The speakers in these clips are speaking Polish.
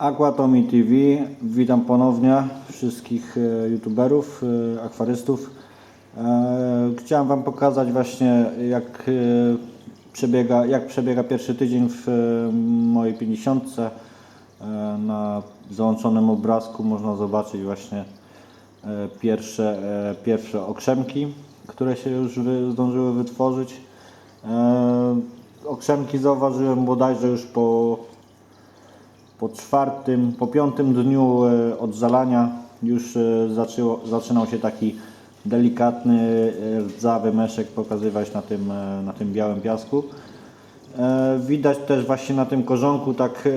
Aquatomi TV, witam ponownie wszystkich e, youtuberów, e, akwarystów. E, Chciałem Wam pokazać właśnie jak przebiega, jak przebiega pierwszy tydzień w mojej 50. E, Na załączonym obrazku można zobaczyć właśnie pierwsze, pierwsze okrzemki, które się już zdążyły wytworzyć. Okrzemki zauważyłem bodajże już po po czwartym, po piątym dniu e, od zalania już e, zaczynał się taki delikatny, e, rdzawy meszek pokazywać na tym, e, na tym białym piasku. E, Widać też właśnie na tym korzonku tak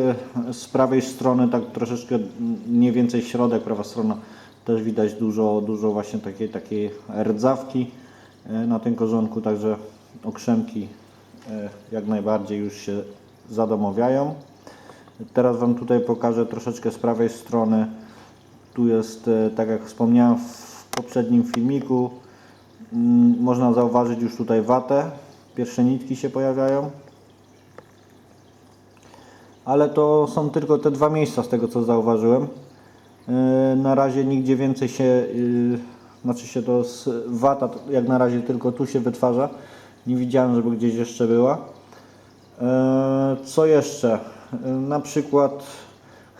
e, z prawej strony, tak troszeczkę mniej więcej środek, prawa strona, też widać dużo, dużo właśnie takiej, takiej rdzawki e, na tym korzonku, także okrzemki e, jak najbardziej już się zadomowiają. Teraz Wam tutaj pokażę troszeczkę z prawej strony. Tu jest, e, tak jak wspomniałem w poprzednim filmiku, mm, można zauważyć już tutaj watę. Pierwsze nitki się pojawiają. Ale to są tylko te dwa miejsca z tego co zauważyłem. E, Na razie nigdzie więcej się, y, znaczy się to z wata jak na razie tylko tu się wytwarza. Nie widziałem, żeby gdzieś jeszcze była. E, Co jeszcze? Na przykład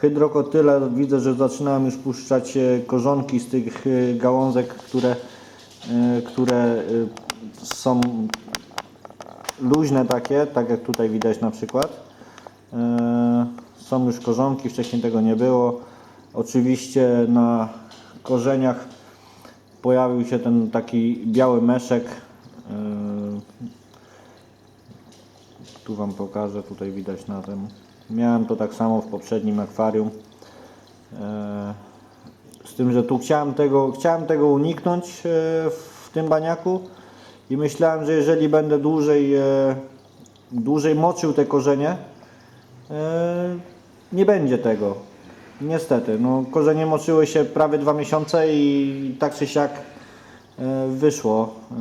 hydrokotyle widzę, że zaczynałem już puszczać e, korzonki z tych e, gałązek, które, e, które są luźne takie, tak jak tutaj widać na przykład. Są już korzonki, wcześniej tego nie było. Oczywiście na korzeniach pojawił się ten taki biały meszek. Tu Wam pokażę, tutaj widać na tym. Miałem to tak samo w poprzednim akwarium. E, Z tym, że tu chciałem tego, chciałem tego uniknąć e, w tym baniaku i myślałem, że jeżeli będę dłużej, e, dłużej moczył te korzenie, nie będzie tego. Niestety, no, korzenie moczyły się prawie dwa miesiące i tak czy siak wyszło, e,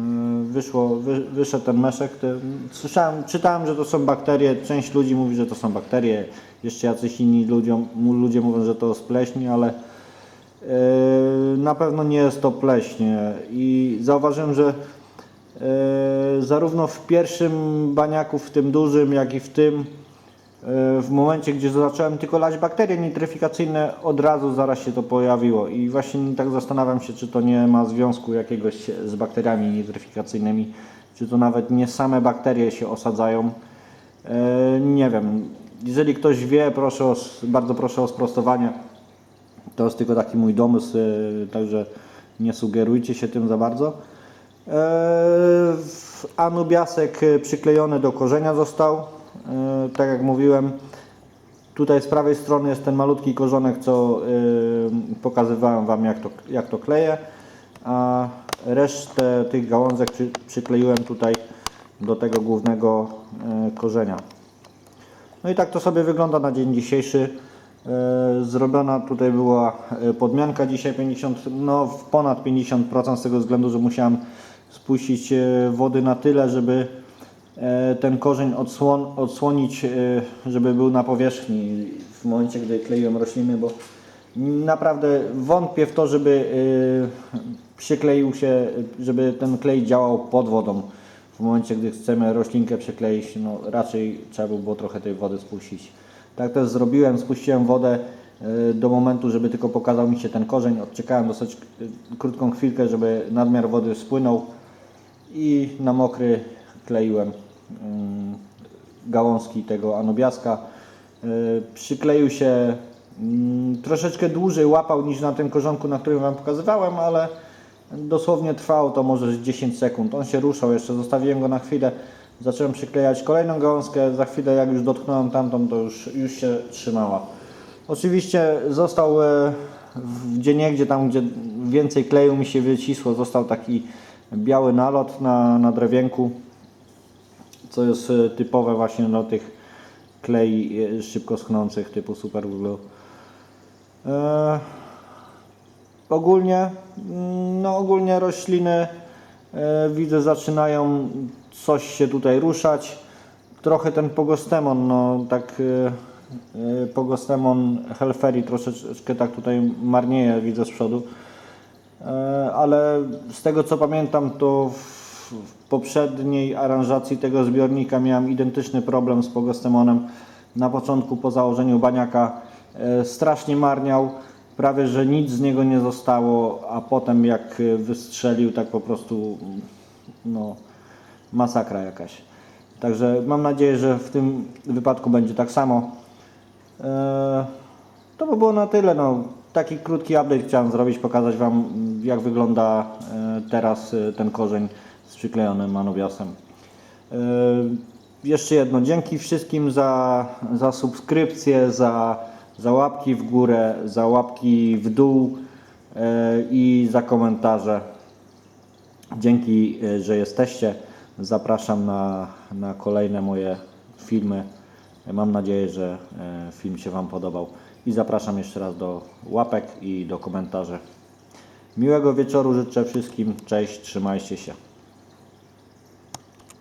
wyszło, wy, wyszedł ten meszek. Słyszałem, czytałem, że to są bakterie, część ludzi mówi, że to są bakterie, jeszcze jacyś inni ludziom, ludzie mówią, że to z pleśni, ale e, na pewno nie jest to pleśń i zauważyłem, że e, zarówno w pierwszym baniaku, w tym dużym, jak i w tym e, w momencie, gdzie zacząłem tylko lać bakterie nitryfikacyjne, od razu zaraz się to pojawiło i właśnie tak zastanawiam się, czy to nie ma związku jakiegoś z bakteriami nitryfikacyjnymi, czy to nawet nie same bakterie się osadzają. E, Nie wiem. Jeżeli ktoś wie, proszę o, bardzo proszę o sprostowanie. To jest tylko taki mój domysł, e, także nie sugerujcie się tym za bardzo. E, Anubiasek e, przyklejony do korzenia został. E, Tak jak mówiłem, tutaj z prawej strony jest ten malutki korzonek, co e, pokazywałem Wam jak to, jak to kleję. A resztę tych gałązek przy, przykleiłem tutaj do tego głównego e, korzenia. No i tak to sobie wygląda na dzień dzisiejszy. Zrobiona tutaj była podmianka dzisiaj 50, no ponad 50% z tego względu, że musiałem spuścić wody na tyle, żeby ten korzeń odsłon, odsłonić, e, żeby był na powierzchni w momencie, gdy kleiłem rośliny, bo naprawdę wątpię w to, żeby e, przykleił się, żeby ten klej działał pod wodą. W momencie, gdy chcemy roślinkę przykleić, no raczej trzeba by było trochę tej wody spuścić. Tak też zrobiłem, spuściłem wodę e, do momentu, żeby tylko pokazał mi się ten korzeń. Odczekałem dosyć e, krótką chwilkę, żeby nadmiar wody spłynął i na mokry kleiłem mm, gałązki tego anubiaska. E, Przykleił się mm, troszeczkę dłużej łapał niż na tym korzonku, na którym Wam pokazywałem, ale dosłownie trwało to może z 10 sekund. On się ruszał jeszcze, zostawiłem go na chwilę, zacząłem przyklejać kolejną gałązkę, za chwilę jak już dotknąłem tamtą, to już, już się trzymała. Oczywiście został e, w gdzieniegdzie, tam gdzie więcej kleju mi się wycisło, został taki biały nalot na, na drewienku, co jest e, typowe właśnie do tych klei e, szybko schnących typu Super Glue. E, ogólnie, mm, no ogólnie rośliny e, widzę zaczynają coś się tutaj ruszać. Trochę ten pogostemon, no tak e, Pogostemon Helferi troszeczkę tak tutaj marnieje, widzę z przodu. E, ale z tego co pamiętam, to w w poprzedniej aranżacji tego zbiornika miałem identyczny problem z Pogostemonem. Na początku po założeniu baniaka e, strasznie marniał, prawie że nic z niego nie zostało, a potem jak e, wystrzelił, tak po prostu no, masakra jakaś. Także mam nadzieję, że w tym wypadku będzie tak samo. E, to by było na tyle. No, taki krótki update chciałem zrobić, pokazać Wam jak wygląda teraz ten korzeń z przyklejonym manowiasem. E, Jeszcze jedno, dzięki wszystkim za, za subskrypcję, za, za łapki w górę, za łapki w dół e, i za komentarze. Dzięki, e, że jesteście. Zapraszam na, na kolejne moje filmy. Mam nadzieję, że film się Wam podobał. I zapraszam jeszcze raz do łapek i do komentarzy. Miłego wieczoru życzę wszystkim. Cześć, trzymajcie się.